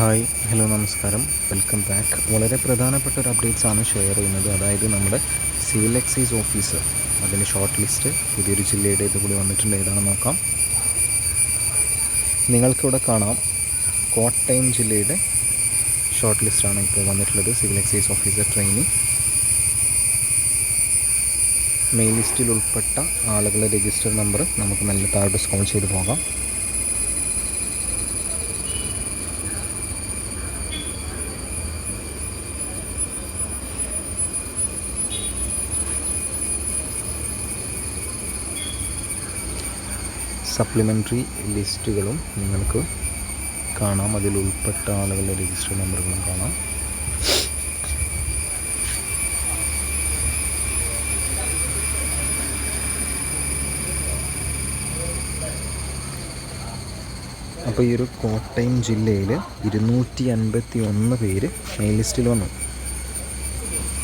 Hi hello നമസ്കാരം. Welcome back. വളരെ പ്രധാനപ്പെട്ട ഒരു അപ്ഡേറ്റ്സ് ആണ് ഷെയർ ചെയ്യുന്നത്. അതായത് നമ്മുടെ സിവിൽ എക്സൈസ് ഓഫീസർ അതിന്റെ ഷോർട്ട് ലിസ്റ്റ് പുതിയൊരു ജില്ലയുടെ ഇത് കൂടി വന്നിട്ടുണ്ട്. ഏതാണെന്ന് നോക്കാം. നിങ്ങൾക്കിവിടെ കാണാം. കോട്ടയം ജില്ലയുടെ ഷോർട്ട് ലിസ്റ്റാണ് ഇപ്പോൾ വന്നിട്ടുള്ളത്. Civil excise officer training main ലിസ്റ്റിൽ ഉൾപ്പെട്ട ആളുകളുടെ രജിസ്റ്റർ നമ്പർ നമുക്ക് നല്ല താഴോട്ട് സ്കോൾ ചെയ്ത് പോകാം. സപ്ലിമെന്ററി ലിസ്റ്റുകളും നിങ്ങൾക്ക് കാണാം. അതിൽ ഉൾപ്പെട്ട ആളുകളുടെ രജിസ്റ്റർ നമ്പറുകളും കാണാം. അപ്പോൾ ഈ ഒരു കോട്ടയം ജില്ലയിൽ ഇരുന്നൂറ്റി അൻപത്തി ഒന്ന് പേര് മെയിൻ ലിസ്റ്റിൽ വന്നു.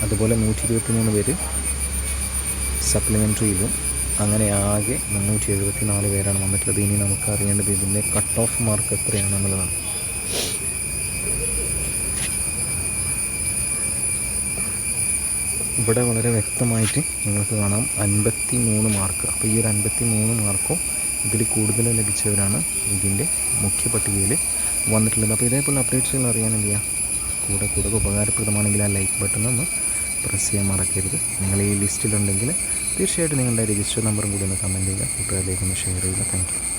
അതുപോലെ നൂറ്റി ഇരുപത്തി മൂന്ന് പേര് സപ്ലിമെന്ററിയിലും അങ്ങനെ ആകെ മുന്നൂറ്റി എഴുപത്തി നാല് പേരാണ് വന്നിട്ടുള്ളത്. ഇനി നമുക്ക് അറിയേണ്ടത് ഇതിന്റെ കട്ട് ഓഫ് മാർക്ക് എത്രയാണെന്നുള്ളതാണ്. ഇവിടെ വളരെ വ്യക്തമായിട്ട് നിങ്ങൾക്ക് കാണാം അൻപത്തി മൂന്ന് മാർക്ക് അപ്പോൾ ഈ ഒരു അൻപത്തി മൂന്ന് മാർക്കോ ഇതിൽ കൂടുതൽ ലഭിച്ചവരാണ് ഇതിന്റെ മുഖ്യ പട്ടികയിൽ വന്നിട്ടുള്ളത്. അപ്പോൾ ഇതേപോലെ അപ്ഡേറ്റ്സുകൾ അറിയാൻ എന്ത് ചെയ്യുക കൂടെ കൂടുതൽ ഉപകാരപ്രദമാണെങ്കിൽ ആ ലൈക്ക് ബട്ടൺ ഒന്ന് പ്രസ് ചെയ്യാൻ മറക്കരുത്. നിങ്ങൾ ഈ ലിസ്റ്റിലുണ്ടെങ്കിൽ തീർച്ചയായിട്ടും നിങ്ങളുടെ രജിസ്റ്റർ നമ്പറും കൂടി ഒന്ന് കമന്റ് ചെയ്യുക. കൂട്ടുകാരിലേക്ക് ഒന്ന് ഷെയർ ചെയ്യുക. താങ്ക്